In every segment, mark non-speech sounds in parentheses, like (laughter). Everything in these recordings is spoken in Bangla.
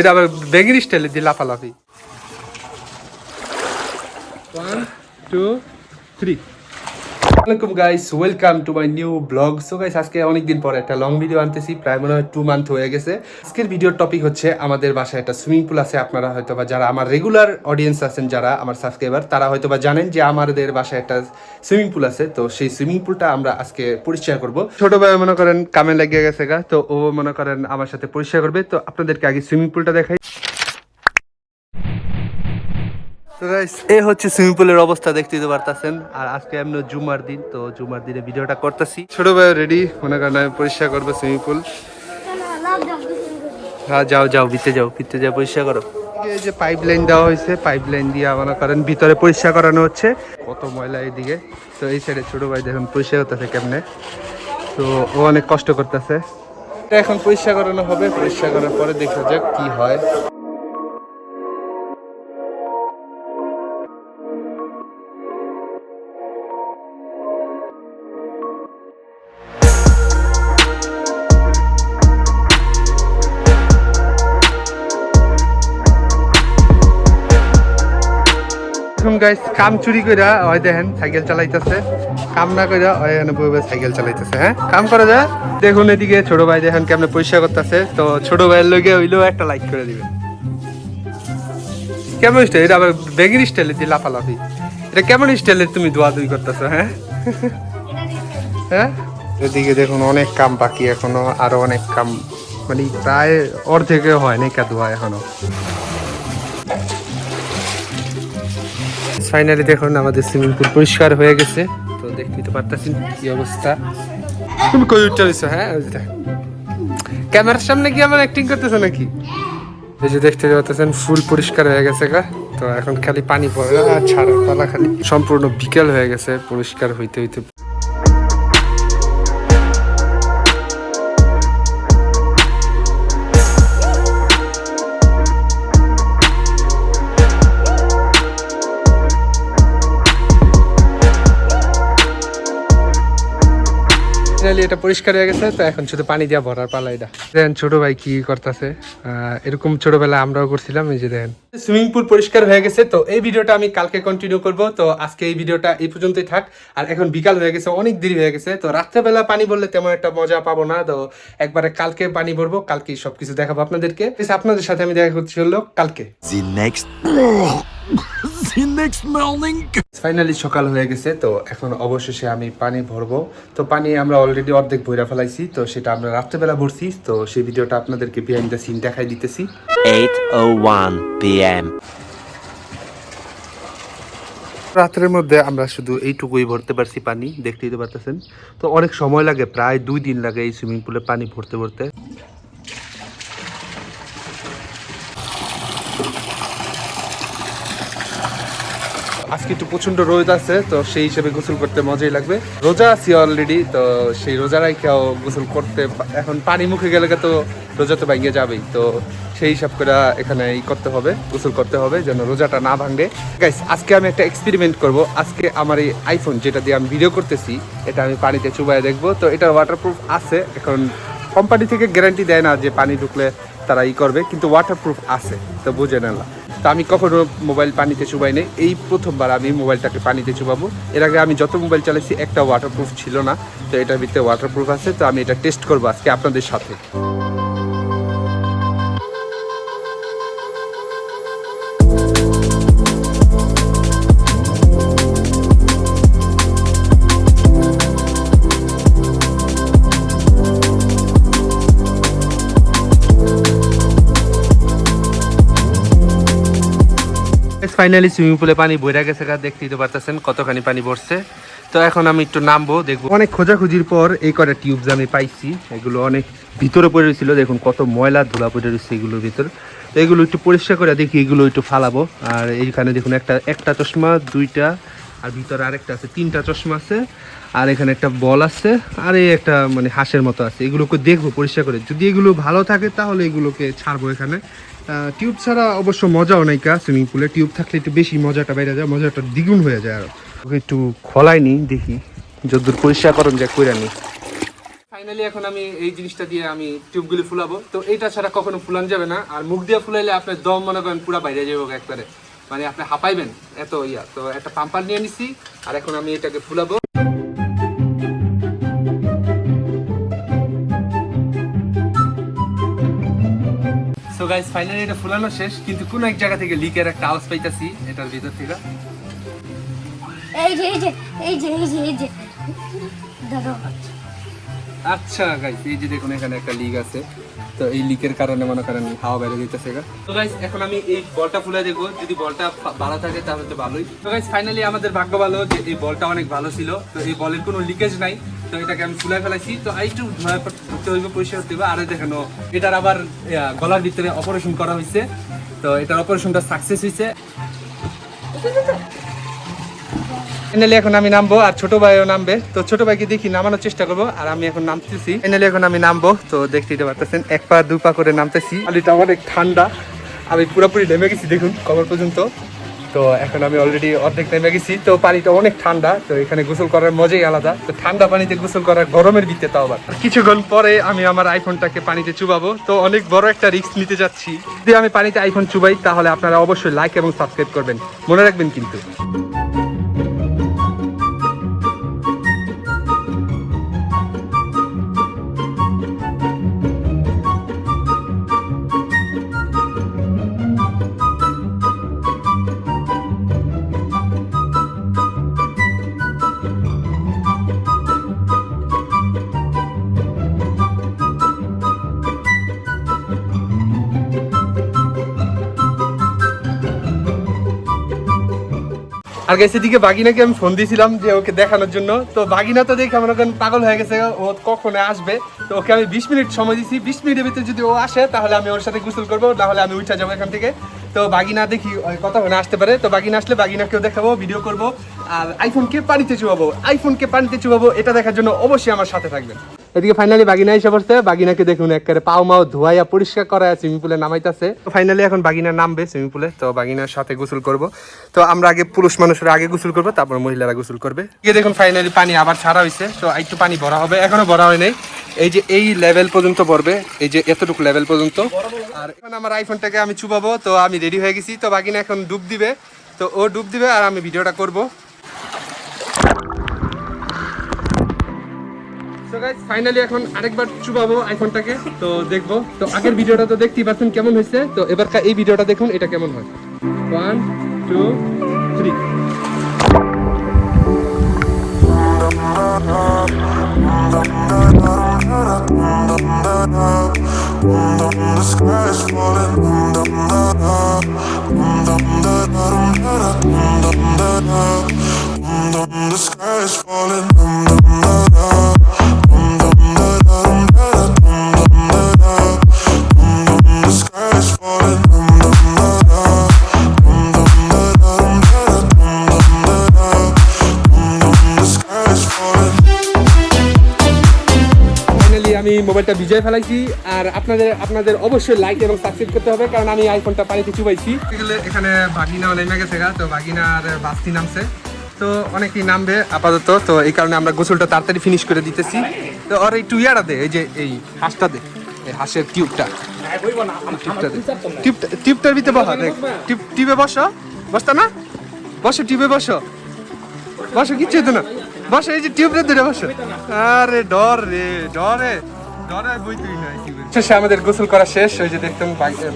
এটা আবার বেগির স্টাইলে দি লাফালাফি। ওয়ান টু থ্রি আসসালামাইকুম guys welcome to my new vlog so guys আজকে অনেকদিন পরে একটা লং ভিডিও আনতেছি, প্রায় মনে হয় টু মান্থ হয়ে গেছে। আজকের ভিডিওর টপিক হচ্ছে আমাদের বাসায় একটা সুইমিং পুল আছে। আপনারা হয়তো বা যারা আমার রেগুলার অডিয়েন্স আছেন, যারা আমার সাবস্ক্রাইবার তারা হয়তো বা জানেন যে আমাদের বাসায় একটা সুইমিং পুল আছে। তো সেই সুইমিং পুলটা আমরা আজকে পরিষ্কার করব। ছোট ভাই মনে করেন কামে লাগিয়ে গেছে গা, তো ও মনে করেন আমার সাথে পরিষ্কার করবে। তো আপনাদেরকে আগে সুইমিং পুলটা দেখাই। তো এ হচ্ছে সুইমিং পুলের অবস্থা দেখতে তো পারতাছেন। আর আজকে এমনি জুমার দিন, তো জুমার দিনে ভিডিওটা করতেছি। ছোট ভাই রেডি মনে করেন আমি পরিষ্কার করব সুইমিং পুল হ্যাঁ যাও যাও, ভিতরে যাও ভিতরে যাও, পরিষ্কার করো। এই যে পাইপ লাইন দেওয়া হয়েছে পাইপ লাইন দিয়ে মনে করেন ভিতরে পরিষ্কার করানো হচ্ছে। কত ময়লা এইদিকে তো এই সাইডে ছোট ভাই দেখুন পরিষ্কার করতেছে কেমনে। তো ও অনেক কষ্ট করতেছে। এখন পরিষ্কার করানো হবে, পরিষ্কার করার পরে দেখা যাক কি হয়। গাইস কাম চুরি কইরা ওই দেখেন সাইকেল চালাইতেছে। কাম না কইরা ওই এখানে বই বই সাইকেল চালাইতেছে হ্যাঁ? কাম করে যা দেখুন এদিকে ছোট ভাই দেখেন কেমনে পরিষ্কার করতেছে। তো ছোট ভাইয়ের লগে হইলেও একটা লাইক করে দিবেন। কেমন স্টাইল এটা আবার বেগির স্টাইলে দিয়ে লাফালাফি। এটা কেমন স্টাইলে তুমি দোয়া দুই করতেছো হ্যাঁ? হ্যাঁ? এদিকে দেখুন অনেক কাম বাকি এখনও আরও অনেক কাম। মানে প্রায় অর্ধেকে হয় নাই কাদুয়া এখনও। ফাইনালি দেখুন, আমাদের সুইমিং পুল পরিষ্কার হয়ে গেছে। তো দেখতে তো পারতেছেন কি অবস্থা। তুমি কই উঠতে হ্যাঁ? ক্যামেরার সামনে কি আমার অ্যাক্টিং করতেছো নাকি? এই যে দেখতে পাচ্ছেন ফুল পরিষ্কার হয়ে গেছে গা। তো এখন খালি পানি পড়ে, আর ছাড়া পালা খালি সম্পূর্ণ বিকেল হয়ে গেছে, পরিষ্কার হইতে হইতে পরিষ্কার হয়ে গেছে, তো এখন শুধু পানি দিয়া ভরার পালা এটা। দেখেন ছোট ভাই কি করতেছে। এরকম ছোটবেলা আমরাও করছিলাম, এই যে দেখেন। সুইমিং পুল পরিষ্কার হয়ে গেছে, তো এই ভিডিওটা আমি কালকে কন্টিনিউ করব, তো আজকে এই ভিডিওটা এই পর্যন্তই থাক। আর এখন বিকাল হয়ে গেছে, অনেক দেরি হয়ে গেছে, তো রাত্রেবেলা পানি বললে তেমন একটা মজা পাবো না, তো একবারে কালকে পানি ভরবো কালকে সবকিছু দেখাবো আপনাদেরকে। আপনাদের সাথে আমি দেখা করছি হলো কালকে। Next morning. ফাইনালি সকাল হয়ে গেছে তো এখন অবশেষে আমি পানি ভরবো। তো পানি আমরা অলরেডি অর্ধেক ভইরা ফেলাইছি তো সেটা আমরা রাত্রেবেলা ভরছি। তো সেই ভিডিওটা আপনাদেরকে বিহাইন্ড দ্য সিন দেখাই দিতেছি। 8:01 p.m. রাত্রের মধ্যে আমরা শুধু এইটুকুই ভরতে পারছি পানি দেখতেই তো পারতেছেন। তো অনেক সময় লাগে প্রায় দুই দিন লাগে এই সুইমিং পুলে পানি ভরতে ভরতে। আজকে একটু প্রচণ্ড রোদ আছে, তো সেই হিসেবে গোসল করতে মজাই লাগবে। রোজা আছি অলরেডি তো সেই রোজা রাইখাও গোসল করতে এখন পানি মুখে গেলে তো রোজা তো ভাঙিয়ে যাবেই, তো সেই হিসাব করে এখানে ই করতে হবে, গোসল করতে হবে যেন রোজাটা না ভাঙে। গাইস আজকে আমি একটা এক্সপেরিমেন্ট করব। আজকে আমার এই আইফোন যেটা দিয়ে আমি ভিডিও করতেছি, এটা আমি পানিতে চুবাই দেখব। তো এটার ওয়াটারপ্রুফ আছে, এখন কোম্পানি থেকে গ্যারান্টি দেয় না যে পানি ঢুকলে তারা ই করবে, কিন্তু ওয়াটারপ্রুফ আছে, তো বুঝে নেলা তো আমি কখনো মোবাইল পানিতে চুবাই নেই। এই প্রথমবার আমি মোবাইলটাকে পানিতে চুবাবো। এর আগে আমি যত মোবাইল চালাইছি, একটা ওয়াটারপ্রুফ ছিল না, তো এটার ভিতরে ওয়াটারপ্রুফ আছে, তো আমি এটা টেস্ট করব আজকে আপনাদের সাথে। ফাইনালি সুইমিং পুলে পানি বইরা গেছে দেখতেই তো পারতেছেন কতখানি পানি পড়ছে। তো এখন আমি একটু নামবো, দেখব। অনেক খোঁজাখুঁজির পর এই কটা টিউবস আমি পাইছি, এগুলো অনেক ভিতরে পড়ে রয়েছিল, দেখুন কত ময়লা ধুলা পড়ে রয়েছে এগুলোর ভিতর। তো এগুলো একটু পরিষ্কার করে দেখি, এগুলো একটু ফালাবো। আর এইখানে দেখুন একটা একটা চশমা, দুইটা আর ভিতরে আরেকটা আছে, তিনটা চশমা আছে, আর এখানে একটা বল আছে, আর এই একটা মানে হাঁসের মতো আছে। এগুলোকে দেখব, পরিষ্কার করে। যদি এগুলো ভালো থাকে তাহলে এগুলোকে ছাড়বো এখানে। টিউব ছাড়া অবশ্য মজাও নাই কা সুইমিং পুলে। টিউব থাকলে একটু বেশি মজাটা বেড়ে যায়, মজাটা দ্বিগুণ হয়ে যায় আর। ওকে, একটু খোলাই নি দেখি। যদ্দূর পরিষ্কার করুন, যা কইরা নি। ফাইনালি এখন আমি এই জিনিসটা দিয়ে আমি টিউবগুলি ফুলাবো। তো এইটা ছাড়া কখনো ফুলান যাবে না। আর মুখ দিয়ে ফুলাইলে আপনার দম মনে করেন পুরো বাইরে যাবে একবারে। মানে আপনি হাঁপাইবেন। এত ইয়া। তো একটা পাম্পার নিয়ে নিছি আর এখন আমি এটাকে ফুলাবো। সো গাইস ফাইনালি এটা ফুলানো শেষ কিন্তু কোন এক জায়গা থেকে লিকের একটা আওয়াজ পাইতাছি এটার ভিতর থেকে। এই যে এই যে এই যে এই যে এই যে। ধরো আচ্ছা গাইস এই যে দেখুন, এখানে একটা লিক আছে। তো এই লিকের কারণে মনে করেন হাওয়া বাইরে দিতেছে তো গাইস এখন আমি এই বলটা ফুলে দেখব। যদি বলটা ভালো থাকে, তাহলে তো ভালোই। তো গাইস ফাইনালি আমাদের ভাগ্য ভালো যে এই বলটা অনেক ভালো ছিল। তো এই বলের কোনো লিকেজ নাই। তো এটাকে আমি ফুলাই ফেলাইছি। তো আর একটু ধোয়া করতে হইবে, পরিষ্কার করতে হবে আর দেখানো এটার আবার গলার ভিতরে অপারেশন করা হয়েছে তো এটার অপারেশনটা সাকসেস হয়েছে ফাইনালি এখন আমি নামবো আর ছোট ভাইও নামবে। তো ছোট ভাইকে দেখি, নামানোর চেষ্টা করব আর আমি এখন নামতেছি। ফাইনালি এখন আমি নামবো। তো দেখতেই পারতেছেন, এক পা, দু পা করে নামতেছি। আলিটা অনেক ঠান্ডা। আমি পুরোপুরি নেমে গেছি, দেখুন, কবর পর্যন্ত। তো এখন আমি অলরেডি অর্ধেক নেমে গেছি। তো পানিটা অনেক ঠান্ডা। তো এখানে গোসল করার মজাই আলাদা। তো ঠান্ডা পানিতে গোসল করার গরমের ভিত্তে তাও আবার। কিছুক্ষণ পরে আমি আমার আইফোনটাকে পানিতে চুবাবো। তো অনেক বড় একটা রিস্ক নিতে যাচ্ছি। যদি আমি পানিতে আইফোন চুবাই, তাহলে আপনারা অবশ্যই লাইক এবং সাবস্ক্রাইব করবেন। মনে রাখবেন কিন্তু। আর গেছে দিকে বাগিনাকে আমি ফোন দিয়েছিলাম যে ওকে দেখানোর জন্য। তো বাগিনা তো দেখে করেন পাগল হয়ে গেছে, ও কখন আসবে। তো ওকে আমি বিশ মিনিট সময় দিছি বিশ মিনিটের ভিতরে যদি ও আসে, তাহলে আমি ওর সাথে গোসল করব তাহলে আমি উঠে যাব এখান থেকে। তো বাগিনা দেখি কতক্ষণে আসতে পারে। তো বাগিনা আসলে বাগিনাকেও দেখাবো ভিডিও করব, আর আইফোনকে পানিতে চুবাবো। আইফোনকে পানিতে চুবাবো, এটা দেখার জন্য অবশ্যই আমার সাথে থাকবেন। এদিকে ফাইনালি বাগিনা এসে পড়ছে। বাগিনাকে দেখুন একেবারে পাও মাও ধোয়াইয়া পরিষ্কার করা সুইমিং পুলে নামাইতেছে। তো ফাইনালি এখন বাগিনা নামবে সুইমিং পুলে তো বাগিনার সাথে গোসল করব। তো আমরা আগে পুরুষ মানুষের আগে গোসল করব, তারপর মহিলারা গোসল করবে। এই দেখুন ফাইনালি পানি আবার ছাড়া হয়েছে তো একটু পানি ভরা হবে, এখনও ভরা হয় নাই। এই যে এই লেভেল পর্যন্ত ভরবে, এই যে এতটুকু লেভেল পর্যন্ত। আর এখন আমার আইফোনটাকে আমি চুবাবো, তো আমি রেডি হয়ে গেছি। তো বাগিনা এখন ডুব দিবে। তো ও ডুব দিবে আর আমি ভিডিওটা করব। ফাইনালি এখন আরেকবার চুবাবো আইফোনটাকে তো দেখব। তো আগের ভিডিওটা তো দেখতেই পাচ্ছেন কেমন হয়েছে। তো এবার এই ভিডিওটা দেখুন, এটা কেমন হয়। One two three. The ভিজাই ফেলাইছি, আর আপনাদের আপনাদের অবশ্যই লাইক এবং সাবস্ক্রাইব করতে হবে, কারণ আমি আইফোনটা পানিতে চুবাইছি এখানে বাগিনা নেমে গেছে গা, তো বাগিনা আর বাস্তি নামছে। তো অনেকেই নামবে, আপাতত। তো এই কারণে আমরা গোসলটা তাড়াতাড়ি ফিনিশ করে দিতেছি। তো আর এই টুইয়াটা দে, এই যে এই হাঁসটা দে, এই হাঁসের টিউবটা টিউবটার ভিতরে বসা, দেখ। টিউব বসো। বসতা না? বসো টিউবে বসো। বসো, কিচ্ছু হতো না। বসো, এই যে টিউবটা ধরে বসো। আরে, ডর রে, ডরে নাই শেষে আমাদের গোসল করা শেষ ওই যে দেখতাম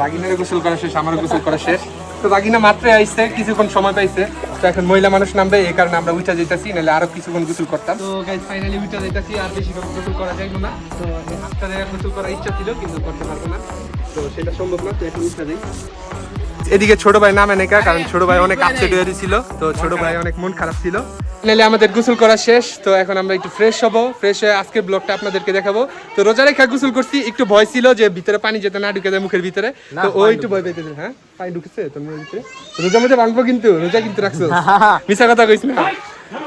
বাগিনের গোসল করা শেষ আমারও গোসল করা শেষ। তো বাগিনা মাত্রই আইসে কিছুক্ষণ সময় পাইছে। তো এখন মহিলা মানুষ নামবে এই কারণে আমরা উঠা যেতেছি নাহলে আরও কিছুক্ষণ গোসল করতাম। তো গাইজ ফাইনালি উঠা যেতেছি আর বেশি গোসল করা যায় না। তো হাতটা গোসল করার ইচ্ছা ছিল কিন্তু করতে পারব না। তো সেটা সম্ভব না তো এখন উঠা যাই। এদিকে ছোট ভাই নামে নেকা কারণ ছোট ভাই অনেক আপসেট হয়ে ছিল তো ছোট ভাই অনেক মন খারাপ ছিল। নাহলে আমাদের গোসল করা শেষ তো এখন আমরা একটু ফ্রেশ হব। ফ্রেশ হয়ে আজকের ব্লগটা আপনাদেরকে দেখাবো। তো রোজা রেখা গোসল করছি একটু ভয় ছিল যে ভিতরে পানি যেতে না ঢুকে যায় মুখের ভিতরে। তো ও একটু ভয় পেতে হ্যাঁ? পানি ঢুকেছে তোর মুখের ভিতরে। রোজা মধ্যে ভাঙবো কিন্তু রোজা কিন্তু রাখছো। (laughs) মিশা কথা কইস না।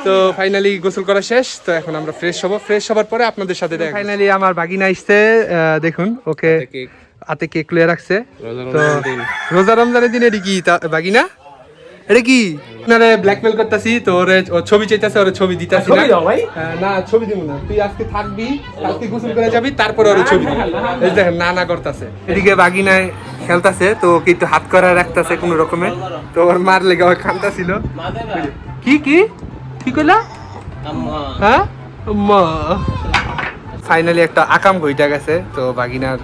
তো ফাইনালি গোসল করা শেষ তো এখন আমরা ফ্রেশ হব। ফ্রেশ হবার পরে আপনাদের সাথে দেখা ফাইনালি আমার বাগিনা আসছে দেখুন ওকে হাতে কেক লয়ে রাখছে। তো রোজা রমজানের দিনে এটি কি তা- বাগিনা? এটা কি? আপনারে ব্ল্যাকমেল করতেছি তো ওরে ছবি চাইতেছে ওরে ছবি দিতাছি না। না ছবি দিব না। তুই আজকে থাকবি আজকে গোসল করে যাবি তারপর ওরে ছবি দিবি। এই দেখেন না না করতেছে। এদিকে বাগিনায় খেলতাছে তো ওকে একটু হাত করা রাখতেছে কোনো রকমে। তো ওর মার লেগে ওর খান্তা ছিল। কি কি? কি কইলা? হ্যাঁ? মা ফাইনালি একটা আকাম হইটা গেছে তো বাগিনার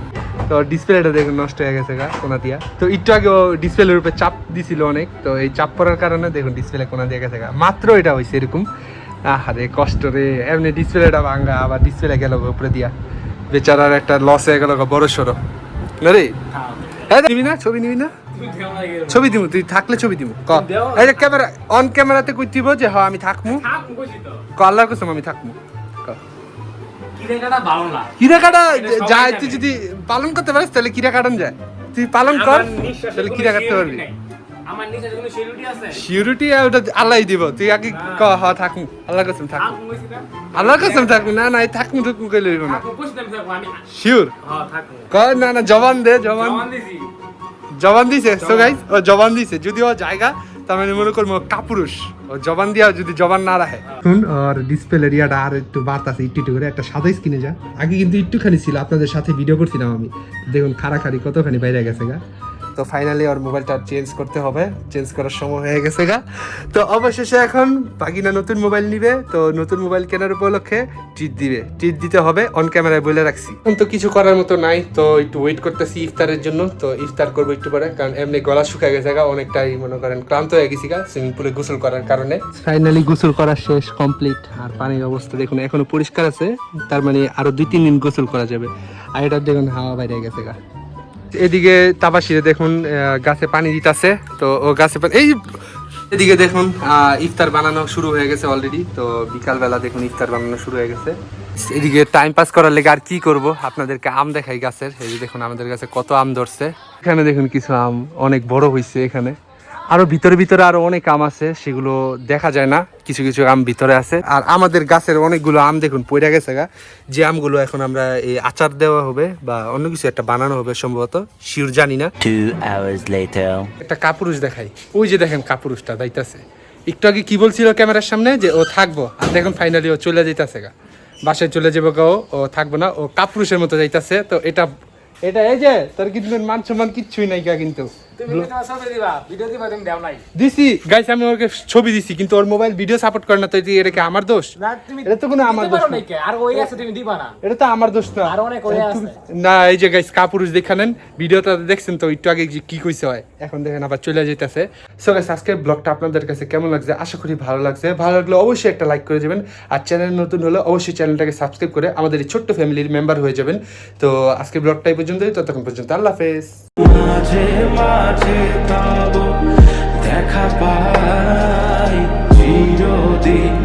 তো ডিসপ্লেটা দেখুন নষ্ট হয়ে গেছে গা কোনা দিয়া। তো একটু আগে ও ডিসপ্লের উপরে চাপ দিছিল অনেক তো এই চাপ পড়ার কারণে দেখুন ডিসপ্লে কোনা দিয়ে গেছে গা। মাত্র এটা হয়েছে এরকম। আহারে কষ্ট রে এমনি ডিসপ্লেটা ভাঙ্গা আবার ডিসপ্লে গেল উপরে দিয়া। বেচারার একটা লস হয়ে গেল বড় সড়ো। রে? হ্যাঁ নিবি না ছবি নিবি না? ছবি দিমু তুই থাকলে ছবি দিমু ক। এই ক্যামেরা অন ক্যামেরাতে কই দিব যে হ্যাঁ আমি থাকমু। ক আল্লাহর কসম আমি থাকমু। ক কিরা কাটা যায় তুই যদি পালন করতে পারিস তাহলে কিরা কাটান যায়। তুই পালন কর তাহলে কিরা কাটতে পারবি। আমার নিচে কোনো সিকিউরিটি আছে? সিউরিটি ওটা আল্লাহ দিব। তুই আগে ক হ আল্লাহর কসম আল্লাহর কসম থাকমু না না কইলে হইব না। ক না না জবান দে জবান। জবান দিছে। সো গাইস ও জবান দিছে। যদি ও জায়গা তার মানে মনে করব কাপুরুষ। জবান দিয়া যদি জবান না রাখে। শুন, আর ডিসপ্লে এরিয়াটা আর একটু বাড়তাছে একটু একটু করে। একটা সাদা স্ক্রিনে যা। আগে কিন্তু একটুখানি ছিল, আপনাদের সাথে ভিডিও করছিলাম আমি। দেখুন, খাড়াখাড়ি কতখানি বাইরে গেছে গা। তো ফাইনালি ওর মোবাইলটা চেঞ্জ করতে হবে। চেঞ্জ করার সময় হয়ে গেছে গা। তো অবশেষে এখন বাকিনা নতুন মোবাইল নিবে। তো নতুন মোবাইল কেনার উপলক্ষে ট্রিট দিবে। ট্রিট দিতে হবে অন ক্যামেরায় বলে রাখছি। এখন তো কিছু করার মতো নাই, তো একটু ওয়েট করতেছি ইফতারের জন্য। তো ইফতার করব একটু পরে, কারণ এমনি গলা শুকায় গেছে গা, অনেকটাই মনে করেন ক্লান্ত হয়ে গেছি গা সুইমিং পুলে গোসল করার কারণে। ফাইনালি গোসল করা শেষ কমপ্লিট আর পানির অবস্থা দেখুন, এখনও পরিষ্কার আছে। তার মানে আরও দুই তিন দিন গোসল করা যাবে। আর এটা দেখুন, হাওয়া বাইরে গেছে গা। এদিকে তাবাসিরে দেখুন গাছে পানি দিতেছে। তো ও গাছে এই এদিকে দেখুন ইফতার বানানো শুরু হয়ে গেছে অলরেডি তো বিকালবেলা দেখুন, ইফতার বানানো শুরু হয়ে গেছে। এদিকে টাইম পাস করার লেগে আর কি করব? আপনাদেরকে আম দেখাই গাছের। এই যে দেখুন, আমাদের কাছে কত আম ধরছে। এখানে দেখুন কিছু আম, অনেক বড় হয়েছে এখানে। আরও ভিতরে ভিতরে আরও অনেক আম আছে সেগুলো দেখা যায় না। কিছু কিছু আম ভিতরে আছে। আর আমাদের গাছের অনেকগুলো আম দেখুন পড়ে গেছে গা। যে আমগুলো এখন আমরা এই আচার দেওয়া হবে বা অন্য কিছু একটা বানানো হবে সম্ভবত শিওর জানি না। Two hours later. একটা কাপুরুষ দেখাই। ওই যে দেখেন কাপুরুষটা যাইতাছে। একটু আগে কি বলছিল ক্যামেরার সামনে? যে ও থাকব। আর দেখুন ফাইনালি ও চলে যাইতাছে গা। বাসায় চলে যাব গা ও, ও থাকব না। ও কাপুরুষের মতো যাইতাছে। তো এটা এটা এই যে তোর কিন্তু মান সম্মান কিচ্ছুই নাই গা কিন্তু। তুমি কি তোমার ছবি দিবা ভিডিও দিবা তুমি দাও নাই। দিছি। গাইস আমি ওকে ছবি দিছি কিন্তু ওর মোবাইল ভিডিও সাপোর্ট করে না তো এটা- এটা কি আমার দোষ? এটা তো কোনো আমার দোষ না। আর ওই আছে তুমি দিবা না। এটা তো আমার দোষ না। আরও অনেক ওই আছে। না এই যে গাইস কাপুরুষ দেখানেন ভিডিওটা দেখছেন তো একটু আগে যে কি কইছে হয়। এখন দেখেন আবার চলে যেতেছে সো গাইস আজকের ব্লগটা আপনাদের কাছে কেমন লাগছে? আশা করি ভালো লাগছে। ভালো লাগলে অবশ্যই একটা লাইক করে যাবেন আর চ্যানেল নতুন হলে অবশ্যই চ্যানেলটাকে সাবস্ক্রাইব করে আমাদের এই ছোট্ট ফ্যামিলির মেম্বার হয়ে যাবেন। তো আজকের ব্লগটা এই পর্যন্তই। ততক্ষণ পর্যন্ত আল্লাহ হাফেজ। মাঝে তব দেখা পাই চিরদিন।